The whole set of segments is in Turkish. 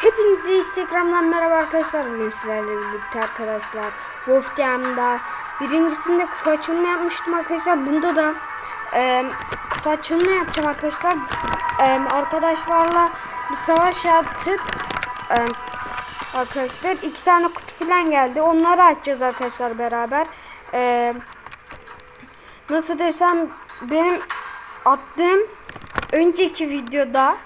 Hepinize Instagram'dan merhaba arkadaşlar. Bugün sizlerle birlikte arkadaşlar. Wolf DM'da birincisinde kutu açılma yapmıştım arkadaşlar. Bunda da e, kutu açılma yapacağım arkadaşlar. E, arkadaşlarla bir savaş yaptık. E, arkadaşlar iki tane kutu falan geldi. Onları açacağız arkadaşlar beraber. E, nasıl desem benim attığım önceki videoda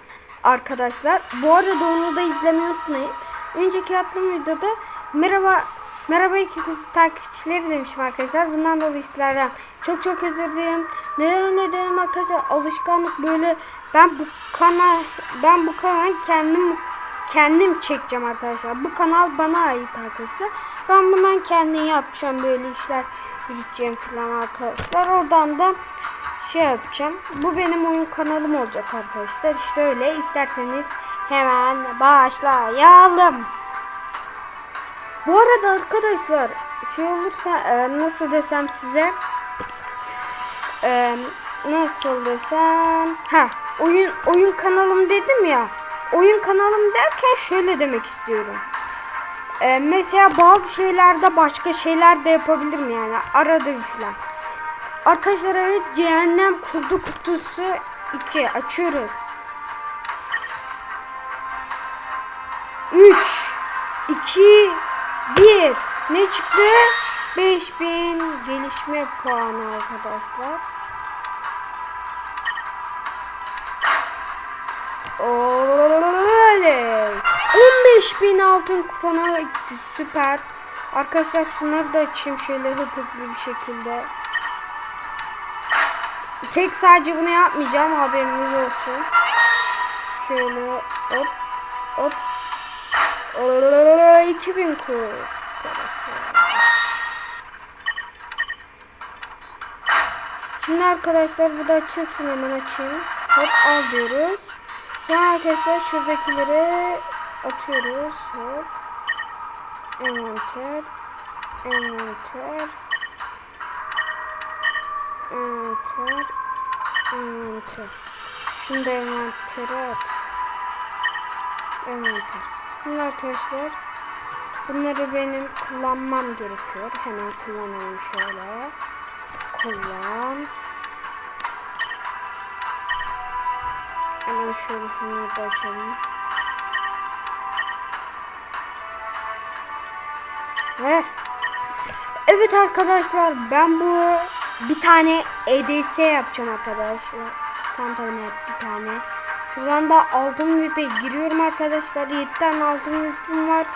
arkadaşlar bu arada onu da izlemeyi unutmayın. Önceki attığım videoda merhaba merhaba iki kız takipçileri demişim arkadaşlar. Bundan dolayı sizlerden çok çok özür dilerim. Neden neden arkadaşlar alışkanlık böyle ben bu kanal ben bu kanal kendim kendim çekeceğim arkadaşlar. Bu kanal bana ait arkadaşlar. Ben bundan kendim yapacağım böyle işler gideceğim falan arkadaşlar. Oradan da şey yapacağım. Bu benim oyun kanalım olacak arkadaşlar. İşte öyle. İsterseniz hemen başlayalım. Bu arada arkadaşlar şey olursa e, nasıl desem size e, nasıl desem ha oyun oyun kanalım dedim ya oyun kanalım derken şöyle demek istiyorum. E, mesela bazı şeylerde başka şeyler de yapabilirim yani arada bir falan. Arkadaşlar evet cehennem kurdu kutusu 2 açıyoruz. 3 2 1 ne çıktı? 5000 gelişme puanı arkadaşlar. Oley! 15000 altın kuponu süper. Arkadaşlar şunları da açayım şöyle hızlı bir şekilde. Tek sadece bunu yapmayacağım haberiniz olsun. Şöyle hop hop. Oo, 2000 kur. Şimdi arkadaşlar bu da açılsın hemen açayım. Hop al diyoruz. Sonra arkadaşlar şuradakileri atıyoruz. Hop. Envanter. Envanter. Envanter. Envanter. Da envantere at. Envanter. Şimdi arkadaşlar bunları benim kullanmam gerekiyor. Hemen kullanalım şöyle. Kullan. Hemen şöyle şunları da açalım. Evet arkadaşlar ben bu bir tane EDS yapacağım arkadaşlar. Evet, bir tane. Şuradan da altın vipe giriyorum arkadaşlar. 7 tane altın vipim var.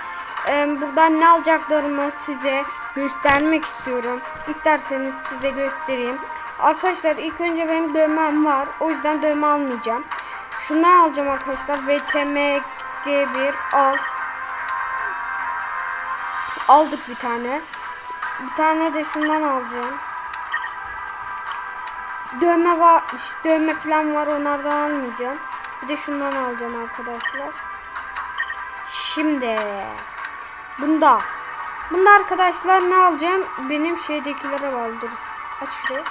Ee, buradan ne alacaklarımı size göstermek istiyorum. İsterseniz size göstereyim. Arkadaşlar ilk önce benim dövmem var. O yüzden dövme almayacağım. Şundan alacağım arkadaşlar. VTM G1 al. Aldık bir tane. Bir tane de şundan alacağım. Dövme var, işte dövme falan var onlardan almayacağım. Bir de şundan alacağım arkadaşlar. Şimdi bunda bunda arkadaşlar ne alacağım? Benim şeydekilere var. Dur. Aç şurayı.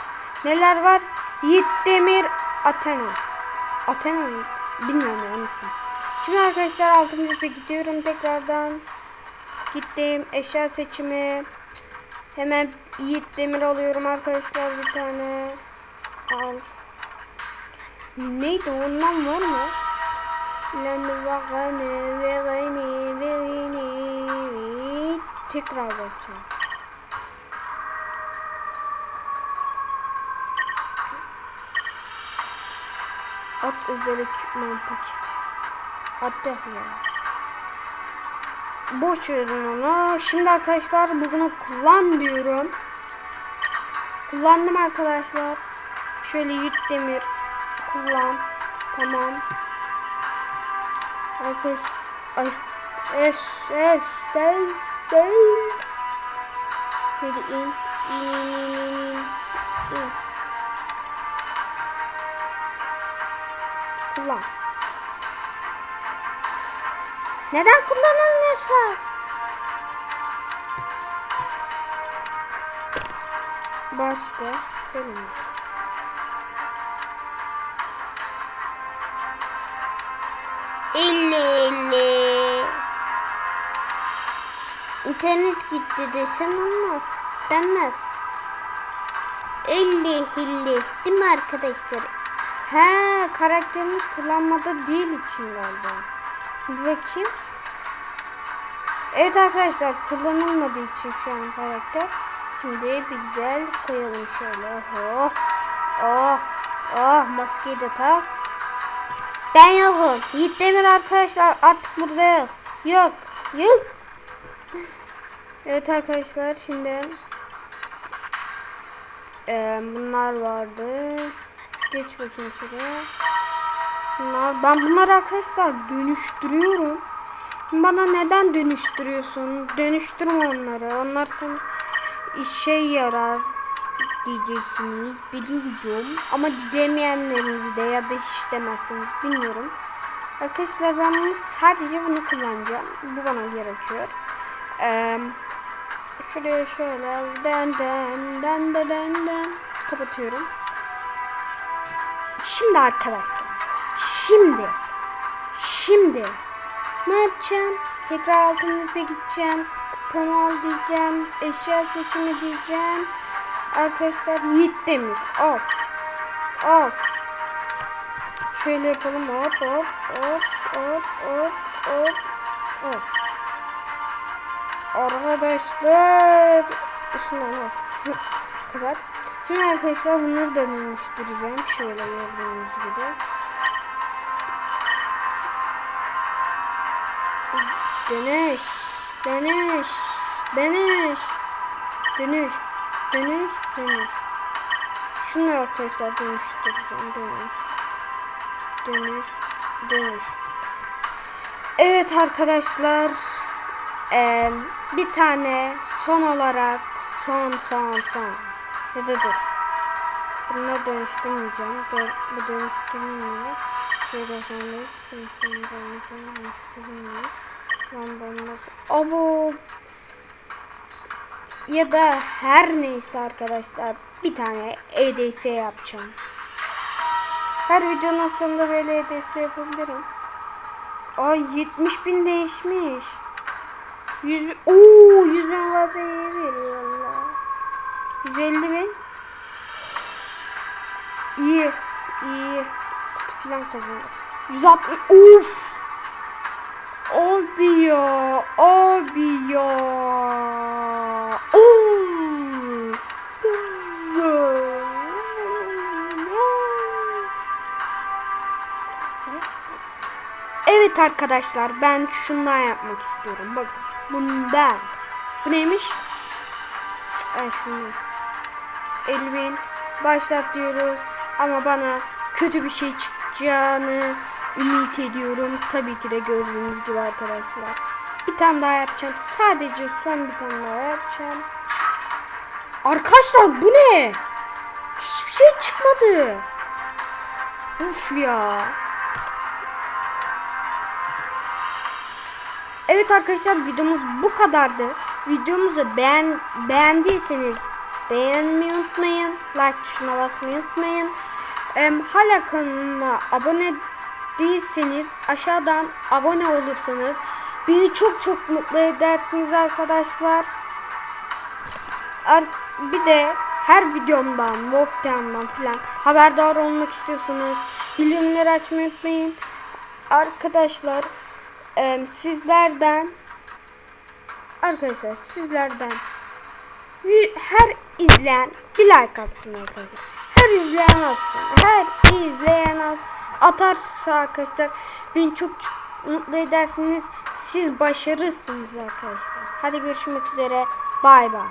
Neler var? Yiğit Demir Athena. Athena mı? Bilmiyorum unuttum. Şimdi arkadaşlar altın gidiyorum tekrardan. Gittim eşya seçimi. Hemen Yiğit Demir alıyorum arkadaşlar bir tane. Al. Neydi ondan var mı? Lan vagane ve gani ve gani Tekrar bakacağım. At özel ekipman paketi. At ya. Boş verin onu. Şimdi arkadaşlar bunu kullan diyorum. Kullandım arkadaşlar. Şöyle yük demir kullan. Tamam. Arkadaş ay es es gel. Hadi in in in in in. Kullan. Neden kullanılmıyorsa? Başka. Bilmiyorum. Elli elli İnternet gitti desen olmaz. Denmez. Elli hilli değil mi arkadaşlar? He karakterimiz kullanmada değil için galiba. Bir bakayım. Evet arkadaşlar kullanılmadığı için şu an karakter. Şimdi bir güzel koyalım şöyle. Oh. Oh. Oh maskeyi de tak. Ben yokum. Yiğit Demir arkadaşlar artık burada yok. Yok. Yok. Evet arkadaşlar şimdi eee, bunlar vardı. Geç bakayım şuraya. Bunlar, ben bunları arkadaşlar dönüştürüyorum. Bana neden dönüştürüyorsun? Dönüştürme onları. Onlar sana işe yarar diyeceksiniz. Biliyorum. Ama demeyenleriniz de ya da hiç demezsiniz. Bilmiyorum. Arkadaşlar ben bunu sadece bunu kullanacağım. Bu bana gerekiyor. Eee şuraya şöyle den den den den den den kapatıyorum. Şimdi arkadaşlar. Şimdi. Şimdi. Ne yapacağım? Tekrar altın ipe gideceğim. Kupon al diyeceğim. Eşya seçimi diyeceğim. Arkadaşlar Yiğit Demir. Al. Şöyle yapalım. Hop hop hop hop hop hop hop. Arkadaşlar. Al. Kapat. Şimdi arkadaşlar bunları da dönüştüreceğim. Şöyle gördüğünüz gibi. Dönüş. Dönüş. Dönüş. Dönüş. Dönüş. Dönüş. Şunu arkadaşlar dönüştüreceğim. Dönüş. Dönüş. Dönüş. Evet arkadaşlar. Eee, bir tane son olarak son son son. Ya da dur. Bunları dönüştürmeyeceğim. Dö bu dönüştürmeyeyim. Şöyle sonra dönüştürmeyeyim. Lambamız. Abo. Ya da her neyse arkadaşlar bir tane EDS yapacağım. Her videonun sonunda böyle EDS yapabilirim. Ay 70 bin değişmiş. 100 bin, ooo 100 bin VP'ye veriyor valla. 150 bin. İyi. iyi. Filan kazanır. 160. Uf. Abi ya. Abi ya. Evet arkadaşlar ben şundan yapmak istiyorum. Bak bundan. Bu neymiş? Ben şunu. 50 bin. Başlat diyoruz. Ama bana kötü bir şey çıkacağını ümit ediyorum. Tabii ki de gördüğünüz gibi arkadaşlar. Bir tane daha yapacağım. Sadece son bir tane daha yapacağım. Arkadaşlar bu ne? Hiçbir şey çıkmadı. Uf ya. Evet arkadaşlar videomuz bu kadardı. Videomuzu beğen beğendiyseniz beğenmeyi unutmayın. Like tuşuna basmayı unutmayın. Ee, hala kanalıma abone değilseniz aşağıdan abone olursanız beni çok çok mutlu edersiniz arkadaşlar. Ar bir de her videomdan, Wolf'tan falan haberdar olmak istiyorsanız bildirimleri açmayı unutmayın. Arkadaşlar e, sizlerden arkadaşlar sizlerden her izleyen bir like atsın arkadaşlar. Her izleyen atsın. Her izleyen at, atarsa arkadaşlar beni çok, çok mutlu edersiniz. Siz başarırsınız arkadaşlar. Hadi görüşmek üzere. Bay bay.